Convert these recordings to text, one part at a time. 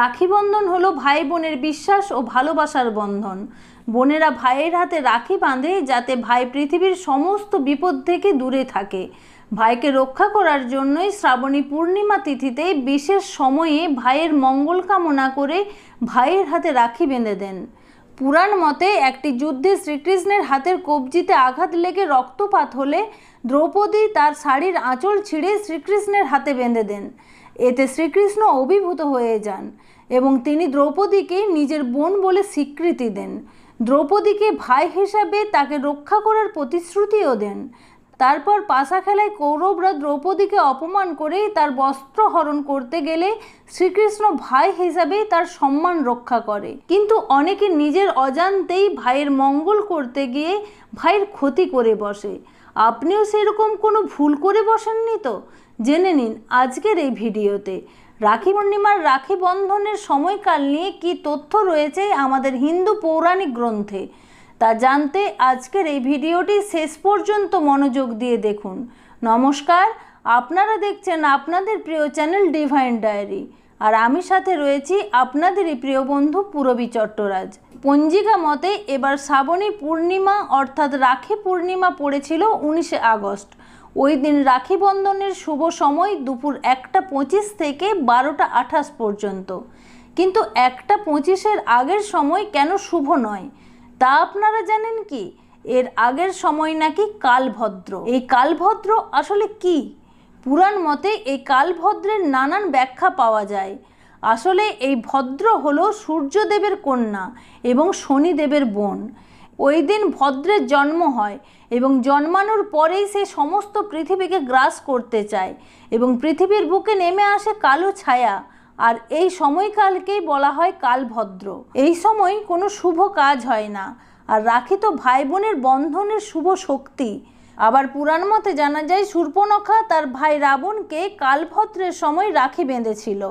রাখি বন্ধন হলো ভাই বোনের বিশ্বাস ও ভালোবাসার বন্ধন। বোনেরা ভাইয়ের হাতে রাখি বাঁধে যাতে ভাই পৃথিবীর সমস্ত বিপদ থেকে দূরে থাকে। ভাইকে রক্ষা করার জন্যই শ্রাবণী পূর্ণিমা তিথিতে বিশেষ সময়ে ভাইয়ের মঙ্গল কামনা করে ভাইয়ের হাতে রাখি বেঁধে দেন। পুরাণ মতে একটি যুদ্ধে শ্রীকৃষ্ণের হাতের কবজিতে আঘাত লেগে রক্তপাত হলে দ্রৌপদী তার শাড়ির আঁচল ছিঁড়ে শ্রীকৃষ্ণের হাতে বেঁধে দেন। এতে শ্রীকৃষ্ণ অভিভূত হয়ে যান এবং তিনি দ্রৌপদীকে নিজের বোন বলে স্বীকৃতি দেন। দ্রৌপদীকে ভাই হিসাবে তাকে রক্ষা করার প্রতিশ্রুতিও দেন। তারপর পাশা খেলায় কৌরবরা দ্রৌপদীকে অপমান করে তার বস্ত্র হরণ করতে গেলে শ্রীকৃষ্ণ ভাই হিসাবেই তার সম্মান রক্ষা করে। কিন্তু অনেকে নিজের অজান্তেই ভাইয়ের মঙ্গল করতে গিয়ে ভাইয়ের ক্ষতি করে বসে। আপনিও সেরকম কোনো ভুল করে বসেননি তো? জেনে নিন আজকের এই ভিডিওতে। রাখি পূর্ণিমার রাখি বন্ধনের সময়কাল নিয়ে কি তথ্য রয়েছে আমাদের হিন্দু পৌরাণিক গ্রন্থে? তা জানতে আজকের এই ভিডিওটি শেষ পর্যন্ত মনোযোগ দিয়ে দেখুন। নমস্কার, আপনারা দেখছেন আপনাদের প্রিয় চ্যানেল ডিভাইন ডায়েরি। আর আমি সাথে রয়েছি আপনাদেরই প্রিয় বন্ধু পুরবী চট্টরাজ। পঞ্জিকা মতে এবার শ্রাবণী পূর্ণিমা অর্থাৎ রাখি পূর্ণিমা পড়েছিল উনিশে আগস্ট। ওই দিন রাখি বন্ধনের শুভ সময় দুপুর একটা পঁচিশ থেকে বারোটা আঠাশ পর্যন্ত। কিন্তু একটা পঁচিশের আগের সময় কেন শুভ নয়? তা আপনারা জানেন কি? এর আগের সময় নাকি কালভদ্র। এই কালভদ্র আসলে কি? পুরাণ মতে এই কালভদ্রের নানান ব্যাখ্যা পাওয়া যায়। আসলে এই ভদ্র হলো সূর্যদেবের কন্যা এবং শনিদেবের বোন। ওই দিন ভদ্রের জন্ম হয় এবং জন্মানোর পরেই সে সমস্ত পৃথিবীকে গ্রাস করতে চায় এবং পৃথিবীর বুকে নেমে আসে কালো ছায়া। আর এই সময়কালকেই বলা হয় কালভদ্র। এই সময় কোনো শুভ কাজ হয় না। আর রাখি তো ভাই বোনের বন্ধনের শুভ শক্তি আবার পুরাণ মতে জানা যায় সূর্পনখা তার ভাই রাবণকে কালভদ্রের সময় রাখি বেঁধেছিল।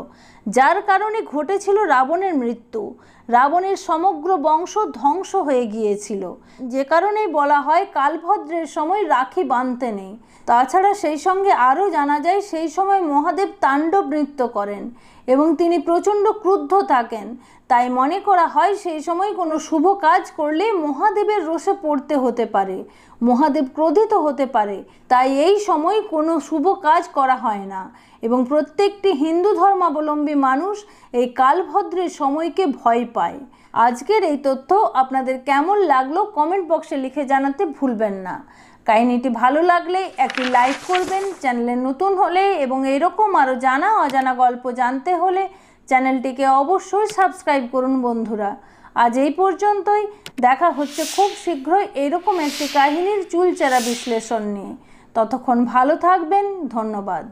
যার কারণে ঘটেছিল রাবণের মৃত্যু। রাবণের সমগ্র বংশ ধ্বংস হয়ে গিয়েছিল। যে কারণেই বলা হয় কালভদ্রের সময় রাখি বাঁধতে নেই। তাছাড়া সেই সঙ্গে আরও জানা যায়, সেই সময় মহাদেব তাণ্ডব নৃত্য করেন এবং তিনি প্রচণ্ড ক্রুদ্ধ থাকেন। তাই মনে করা হয় সেই সময় কোনো শুভ কাজ করলে মহাদেবের রোষে পড়তে হতে পারে, মহাদেব ক্রোধিত হতে পারে। তাই এই সময় কোনো শুভ কাজ করা হয় না। এবং প্রত্যেকটি হিন্দু ধর্মাবলম্বী মানুষ এই কালভদ্রের সময়কে ভয় পায়। আজকের এই তথ্য আপনাদের কেমন লাগল কমেন্ট বক্সে লিখে জানাতে ভুলবেন না। কাহিনীটি ভালো লাগলে একটি লাইক করবেন, চ্যানেলে নতুন হলে এবং এরকম আরও জানা অজানা গল্প জানতে হলে চ্যানেলটিকে অবশ্যই সাবস্ক্রাইব করুন বন্ধুরা। আজ এই পর্যন্তই, দেখা হচ্ছে খুব শীঘ্রই এরকম একটি কাহিনীর চুলচেরা বিশ্লেষণ নিয়ে। ততক্ষণ ভালো থাকবেন, ধন্যবাদ।